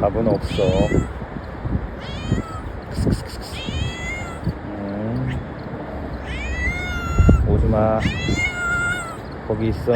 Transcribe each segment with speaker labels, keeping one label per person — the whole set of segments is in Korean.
Speaker 1: 밥은 없어. 음. 오지 마. 거기 있어.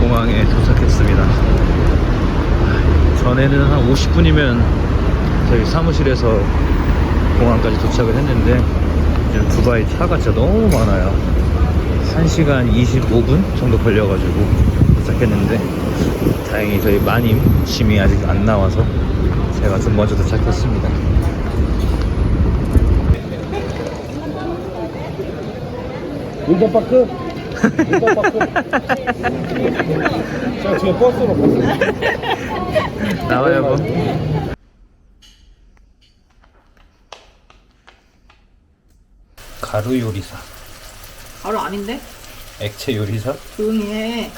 Speaker 1: 공항에 도착했습니다. 전에는 한 50분이면 저희 사무실에서 공항까지 도착을 했는데 두바이 차가 진짜 너무 많아요. 1시간 25분 정도 걸려가지고 도착했는데 다행히 저희 마님 짐이 아직 안 나와서 제가 좀 먼저 도착했습니다.
Speaker 2: 울버파크? 자, 지금 버스로 버스.
Speaker 1: 나와요, 뭐. 가루 요리사,
Speaker 3: 바로 아닌데?
Speaker 1: 액체 요리사?
Speaker 3: 조용히 해.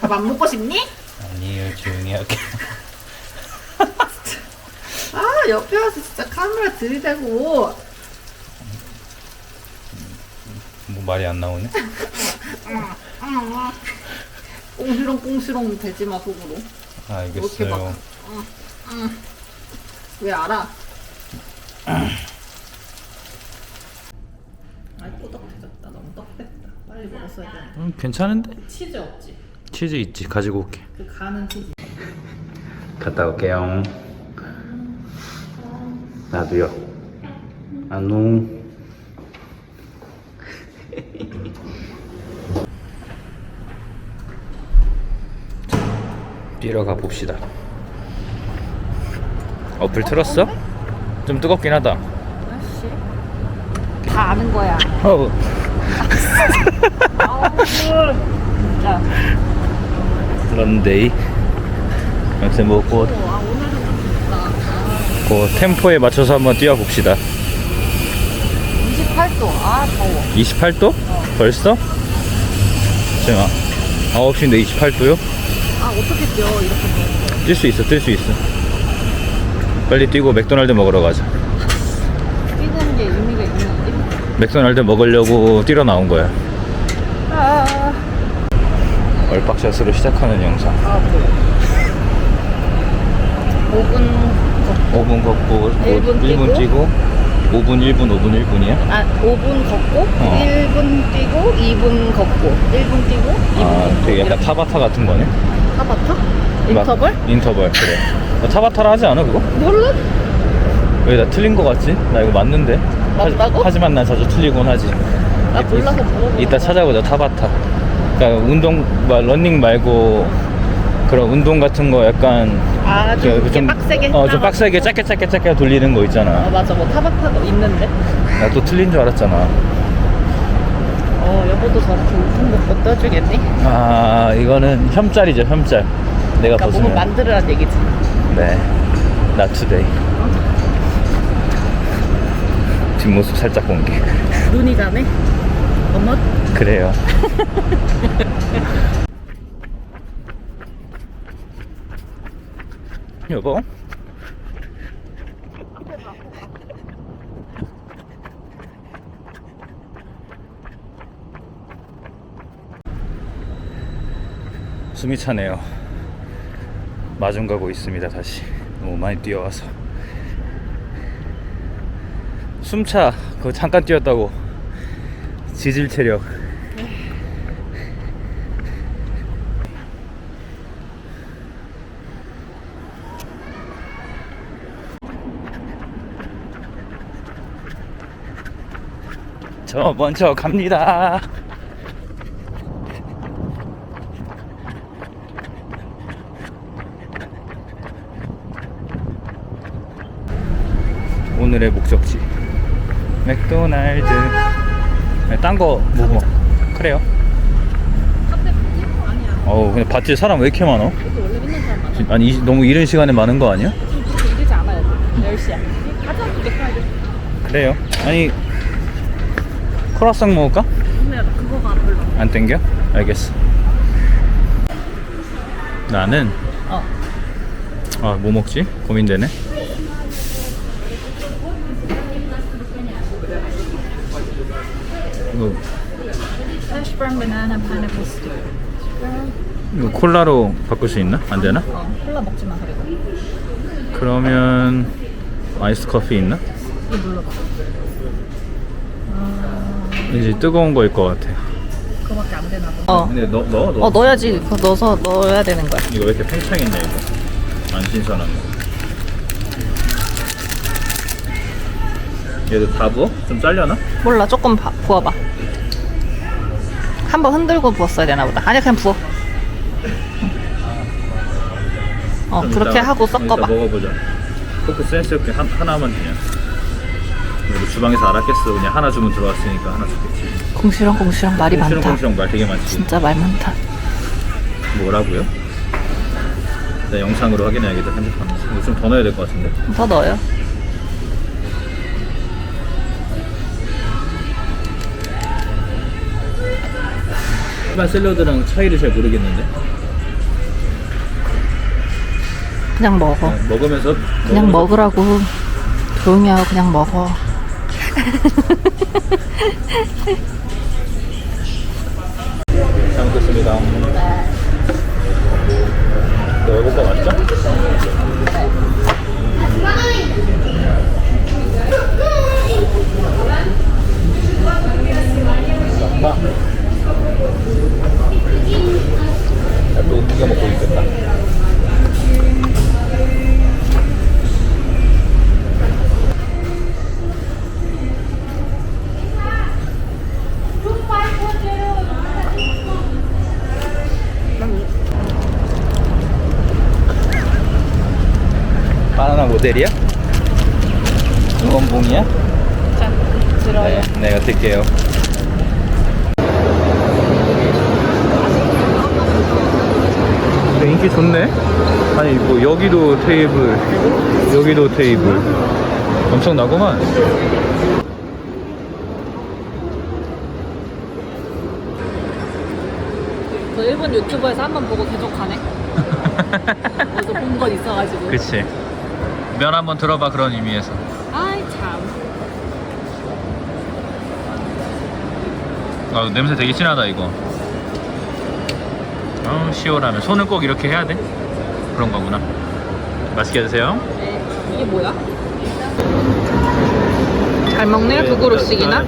Speaker 3: 밥 안 먹고 싶니?
Speaker 1: 아니에요, 조용히 할게.
Speaker 3: 아, 옆에 와서 진짜 카메라 들이대고.
Speaker 1: 뭐 말이 안 나오네?
Speaker 3: 꽁시렁 꽁시렁 대지 마, 속으로. 이렇게 막.
Speaker 1: 알겠어요.
Speaker 3: 왜 알아? 아이, 꼬덕해졌다. 너무 떡됐다. 빨리 먹었어야 되는데.
Speaker 1: 음, 괜찮은데?
Speaker 3: 치즈 없지?
Speaker 1: 치즈 있지, 가지고 올게.
Speaker 3: 그 가는 치즈.
Speaker 1: 갔다 올게요. 나도요. 안녕. 뛰러 가 봅시다. 어플 틀었어? 좀 뜨겁긴 하다.
Speaker 3: 아씨. 다 아는 거야.
Speaker 1: 어.
Speaker 3: 진짜.
Speaker 1: 런데이. 아무튼 뭐곧
Speaker 3: 아.
Speaker 1: 그 템포에 맞춰서 한번 뛰어 봅시다.
Speaker 3: 28도. 아, 더워.
Speaker 1: 28도? 벌써? 지금 9시인데 28도요?
Speaker 3: 아, 어떻게 뛰어, 이렇게.
Speaker 1: 뛸 수 있어, 뛸 수 있어. 빨리 뛰고 맥도날드 먹으러 가자.
Speaker 3: 뛰는 게 의미가 있는지?
Speaker 1: 맥도날드 먹으려고 뛰러 나온 거야.
Speaker 3: 아,
Speaker 1: 얼박샷으로 시작하는 영상.
Speaker 3: 아, 뭐. 5분,
Speaker 1: 5분 걷고,
Speaker 3: 일분
Speaker 1: 1분
Speaker 3: 뛰고.
Speaker 1: 뛰고, 5분, 1분, 5분, 1분이야?
Speaker 3: 아, 5분 걷고,
Speaker 1: 어.
Speaker 3: 1분 뛰고, 2분 걷고, 1분 뛰고, 2분
Speaker 1: 아,
Speaker 3: 걷고.
Speaker 1: 되게 약간 타바타 같은 거네.
Speaker 3: 타바타? 인터벌?
Speaker 1: 막- 인터벌, 그래. 어, 타바타라 하지 않아, 그거?
Speaker 3: 몰라?
Speaker 1: 왜 나 틀린 거 같지? 나 이거 맞는데?
Speaker 3: 맞다고?
Speaker 1: 하 지, 만난 자주 틀리곤 하지.
Speaker 3: 나 몰라서 물어보는
Speaker 1: 이따. 찾아보자 타바타. 그러니까 운동, 뭐, 러닝 말고 그런 운동 같은 거 약간
Speaker 3: 아, 좀,
Speaker 1: 그-
Speaker 3: 이렇게
Speaker 1: 좀-
Speaker 3: 빡세게
Speaker 1: 어, 좀. 빡세게 짧게 짧게 짧게 돌리는 거
Speaker 3: 아,
Speaker 1: 있잖아.
Speaker 3: 맞아. 뭐 타바타도 있는데.
Speaker 1: 나 또 틀린 줄 알았잖아.
Speaker 3: 어, 여보도 저렇게 거못 떠주겠니?
Speaker 1: 아, 이거는 혐짤이죠, 혐짤. 내가
Speaker 3: 그러니까 몸을
Speaker 1: 벗으면.
Speaker 3: 만들으란 얘기지.
Speaker 1: 네. 나 투데이. 뒷모습 살짝 공개.
Speaker 3: 눈이 자네? 어머?
Speaker 1: 그래요. 여보? 숨이 차네요. 마중 가고 있습니다, 다시. 너무 많이 뛰어와서. 숨차. 그거 잠깐 뛰었다고. 지질 체력. 저 먼저 갑니다. 오늘의 목적지 맥도날드. 네, 딴거 뭐 뭐. 그래요. 어우 근데 밭에 사람 왜 이렇게. 지- 아니 이- 너무 이른 시간에 많은 거 아니야?
Speaker 3: 지금 그렇게 이르지 않아요. 10시야. 가자. 맥도날드.
Speaker 1: 그래요. 아니 크로아상 먹을까?
Speaker 3: 근데 그거가 별로.
Speaker 1: 안 땡겨? 알겠어. 나는
Speaker 3: 어.
Speaker 1: 아 뭐 먹지? 고민되네. 이거,
Speaker 3: Hash brown banana pineapple stew.
Speaker 1: 이거 콜라로 바꿀 수 있나? 안 되나?
Speaker 3: 어, 콜라 먹지 마 그리고.
Speaker 1: 그러면 아이스 커피 있나?
Speaker 3: 이거 눌러봐.
Speaker 1: 이제 뜨거운 거일 것 같아.
Speaker 3: 그거밖에 안 되나 봐. 어.
Speaker 1: 근데 넣, 넣어 넣어.
Speaker 3: 어 넣어야지. 그거 넣어서 넣어야 되는 거야.
Speaker 1: 이거 왜 이렇게 팽창했냐 이거. 안 신선한 거. 얘도 다 부어? 좀 잘려나?
Speaker 3: 몰라 조금 바, 부어봐. 한번 흔들고 부었어야 되나 보다. 아니야 그냥 부어. 어
Speaker 1: 좀
Speaker 3: 그렇게
Speaker 1: 이따-
Speaker 3: 하고
Speaker 1: 좀 이따
Speaker 3: 섞어봐.
Speaker 1: 먹어보자. 포크 센스 있게 한, 하나만 주냐. 그래도 주방에서 알았겠어. 그냥 하나 주문 들어왔으니까 하나 줬겠지.
Speaker 3: 공시렁 공시렁 말이 많다.
Speaker 1: 꽁시렁꽁시렁 말 되게 많지.
Speaker 3: 진짜 말 많다.
Speaker 1: 뭐라고요? 나 영상으로 확인해야겠다 편집하면서. 이거 좀 더 넣어야 될 것 같은데.
Speaker 3: 더 넣어요.
Speaker 1: 일반 샐러드랑 차이를 잘 모르겠는데.
Speaker 3: 그냥 먹어.
Speaker 1: 그냥 먹으면서
Speaker 3: 그냥
Speaker 1: 먹으면서
Speaker 3: 먹으라고. 조용히 하고 그냥 먹어.
Speaker 1: 잘 먹겠습니다. 너 외국어 맞죠? 아 빠. 또 웃기게 아니 뭐 여기도 테이블, 여기도 테이블. 엄청나구만.
Speaker 3: 저 일본 유튜버에서 한 번 보고 계속 가네. 어디서 본 건 있어가지고.
Speaker 1: 그치. 면 한번 들어봐 그런 의미에서.
Speaker 3: 아이 참.
Speaker 1: 아 냄새 되게 진하다 이거. 어 시원하면 손을 꼭 이렇게 해야 돼? 그런 거구나. 맛있게 드세요.
Speaker 3: 네. 이게 뭐야? 잘 먹네요 두 그릇씩이나.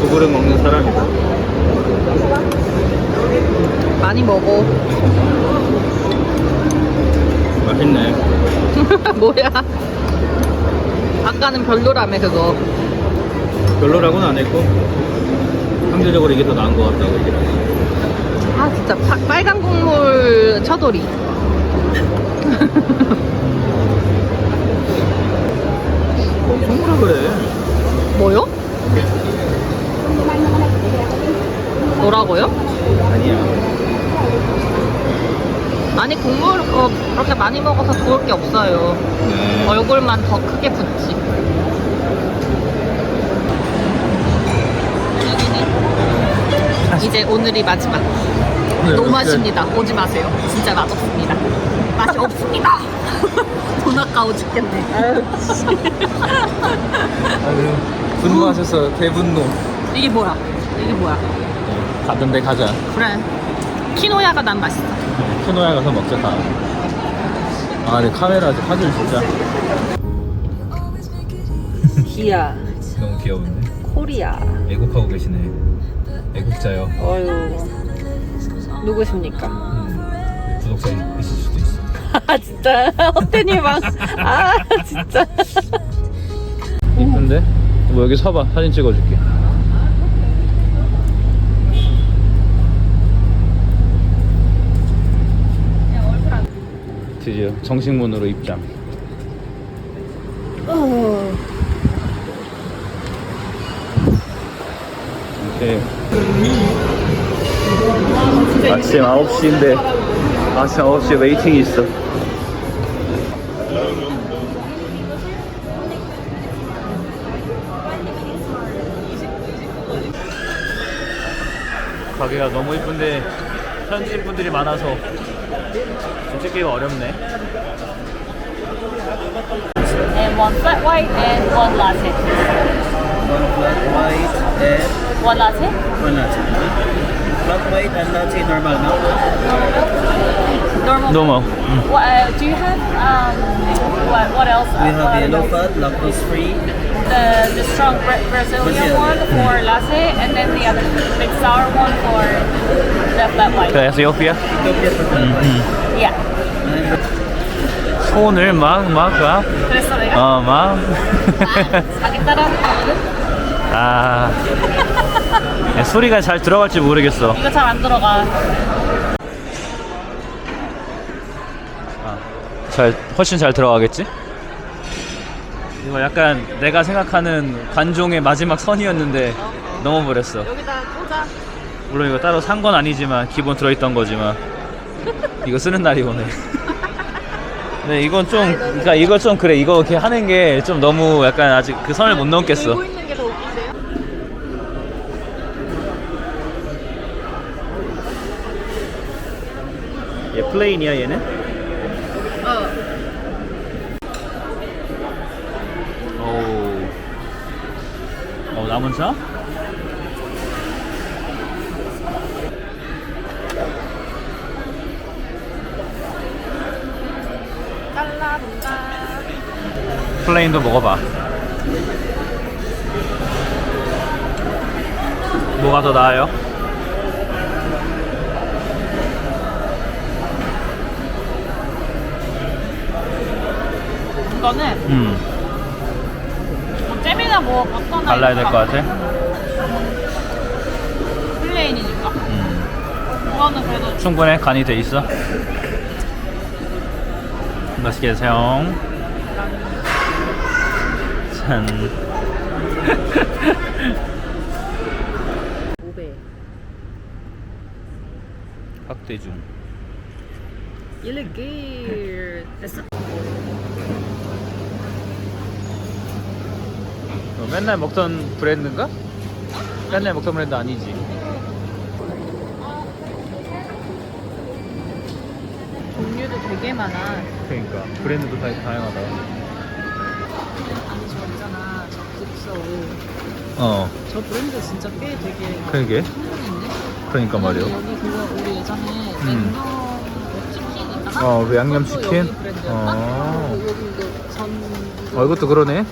Speaker 1: 두 그릇 먹는 사람이다.
Speaker 3: 많이 먹어.
Speaker 1: 맛있네.
Speaker 3: 뭐야? 아까는 별로라며 그거.
Speaker 1: 별로라고는 안 했고 상대적으로 이게 더 나은 것 같다고 얘기를.
Speaker 3: 아 진짜 파- 빨간 국물 처돌이.
Speaker 1: 뭐라 그래?
Speaker 3: 뭐요? 뭐라고요?
Speaker 1: 아니야.
Speaker 3: 아니 국물 어, 그렇게 많이 먹어서 좋을 게 없어요.
Speaker 1: 네.
Speaker 3: 얼굴만 더 크게 붓지. 이제 오늘이 마지막.
Speaker 1: 네,
Speaker 3: 너무 맛입니다. 오지 마세요. 진짜 맛없습니다. 맛이 없습니다. 돈 아까워 죽겠네. 아유,
Speaker 1: 분노하셔서 대분노.
Speaker 3: 이게 뭐야? 이게 뭐야?
Speaker 1: 가던데 가자.
Speaker 3: 그래. 키노야가 난 맛있어.
Speaker 1: 키노야 가서 먹자 다. 아, 근데 카메라 화질 진짜
Speaker 3: 기아,
Speaker 1: 너무 귀여운데.
Speaker 3: 코리아.
Speaker 1: 애국하고 계시네. 애국자요.
Speaker 3: 어유 누구십니까?
Speaker 1: 음, 구독자 있을 수도 있어.
Speaker 3: 아 진짜 헛되니 막. 아 진짜.
Speaker 1: 이쁜데? 뭐 여기 서봐. 사진 찍어줄게. 드디어 정식 문으로 입장. 이렇게 아침 9시인데 아침 9시에 웨이팅이 있어. 가게가 너무 이쁜데 현지인 분들이 많아서 좀 찍기가 어렵네.
Speaker 3: And one flat white and one latte.
Speaker 4: One flat white and
Speaker 3: One latte?
Speaker 4: one latte. Flat white and latte normal milk.
Speaker 3: Normal.
Speaker 1: 너무
Speaker 3: What, uh, do you have um what what else?
Speaker 4: We
Speaker 3: Uh, what
Speaker 4: have yellow
Speaker 3: other-
Speaker 4: fat, lactose free.
Speaker 3: the the strong Bra- Brazilian
Speaker 4: Brazil.
Speaker 3: one for latte, and then the other big sour one for the flat white.
Speaker 1: 그 에스오피아
Speaker 4: Ethiopia for flat white.
Speaker 3: Yeah.
Speaker 4: And
Speaker 1: 손을 막막막
Speaker 3: 그랬어 내가.
Speaker 1: 어, 막.
Speaker 3: 자기 따라하거든.
Speaker 1: 아. 소리가 잘 들어갈지 모르겠어.
Speaker 3: 이거 잘 안 들어가.
Speaker 1: 아, 잘 훨씬 잘 들어가겠지? 이거 약간 내가 생각하는 관종의 마지막 선이었는데 넘어버렸어.
Speaker 3: 여기다 꽂아.
Speaker 1: 물론 이거 따로 산 건 아니지만 기본 들어있던 거지만 이거 쓰는 날이 오네. 근데 이건 좀 그러니까 이거 좀 그래 이거 이렇게 하는 게 좀 너무 약간 아직 그 선을 못 넘겠어.
Speaker 3: 들고 있는 게 더 웃긴데요?
Speaker 1: 얘 플레인이야 얘는?
Speaker 3: 어.
Speaker 1: 오. 어 남은 차?
Speaker 3: 잘라본다.
Speaker 1: 플레인도 먹어봐. 뭐가 더 나아요?
Speaker 3: 거는
Speaker 1: 음,
Speaker 3: 뭐 잼이나 뭐 어떤
Speaker 1: 달라야 될 것 같아.
Speaker 3: 플레인이니까.
Speaker 1: 음,
Speaker 3: 이거는 그래도
Speaker 1: 충분해 간이 돼 있어. 맛있게 드세요. 짠.
Speaker 3: 5배.
Speaker 1: 확대 중.
Speaker 3: 일레길 됐어.
Speaker 1: 어, 맨날 먹던 브랜드인가? 맨날 먹던 브랜드 아니지.
Speaker 3: 종류도 되게 많아.
Speaker 1: 그러니까 브랜드도 다 다양하다.
Speaker 3: 아니 저 있잖아 저 국소
Speaker 1: 어,
Speaker 3: 저 브랜드 진짜 꽤 되게
Speaker 1: 그러게. 그러니까 말이야.
Speaker 3: 여기 그거 우리 예전에
Speaker 1: 음.
Speaker 3: 있잖아.
Speaker 1: 어, 그 양념 치킨? 어.
Speaker 3: 전.
Speaker 1: 어, 이것도 그러네.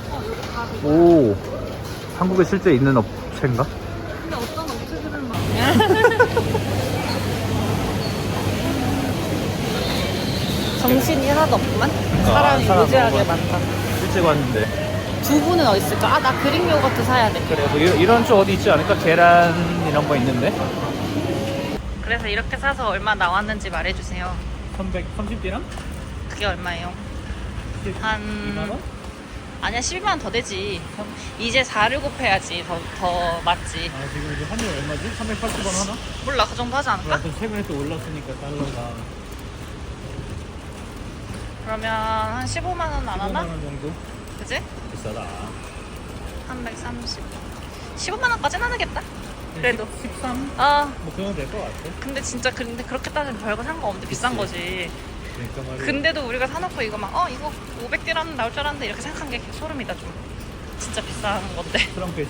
Speaker 1: 오, 한국에 실제 있는 업체인가?
Speaker 3: 근데 어떤 업체들은 막. 정신이 하나도 없구만. 사람이
Speaker 1: 사람
Speaker 3: 무지하게 많다.
Speaker 1: 실제 봤는데.
Speaker 3: 두부는 어디 있을까? 아, 나 그릭 요거트 사야 돼.
Speaker 1: 그래, 뭐 이런, 이런 쪽 어디 있지 않을까? 계란 이런 거 있는데.
Speaker 3: 그래서 이렇게 사서 얼마 나왔는지 말해주세요.
Speaker 1: 330디람?
Speaker 3: 그게 얼마예요? 한 아니야 12만 원더 되지. 이제 4를 곱해야지 더 더 맞지.
Speaker 1: 아, 지금 이제 환율 얼마지? 380원 하나?
Speaker 3: 몰라 그 정도 하지 않을까?
Speaker 1: 또 최근에 또 올랐으니까 달러가
Speaker 3: 그러면 한 15만 원안 하나?
Speaker 1: 원 정도?
Speaker 3: 그지?
Speaker 1: 비싸다.
Speaker 3: 330. 15만 원까지는 하겠다. 그래도.
Speaker 1: 13? 아뭐 그런 될것 같아.
Speaker 3: 근데 진짜 근데 그렇게 따지면 별거 상관없는데 비싼. 거지.
Speaker 1: 그러니까 말이야.
Speaker 3: 근데도 우리가 사놓고 이거 막 어 이거 500디람 나올 줄 알았는데 이렇게 생각한 게 소름이다 좀. 진짜 비싼 건데.
Speaker 1: 트럼프의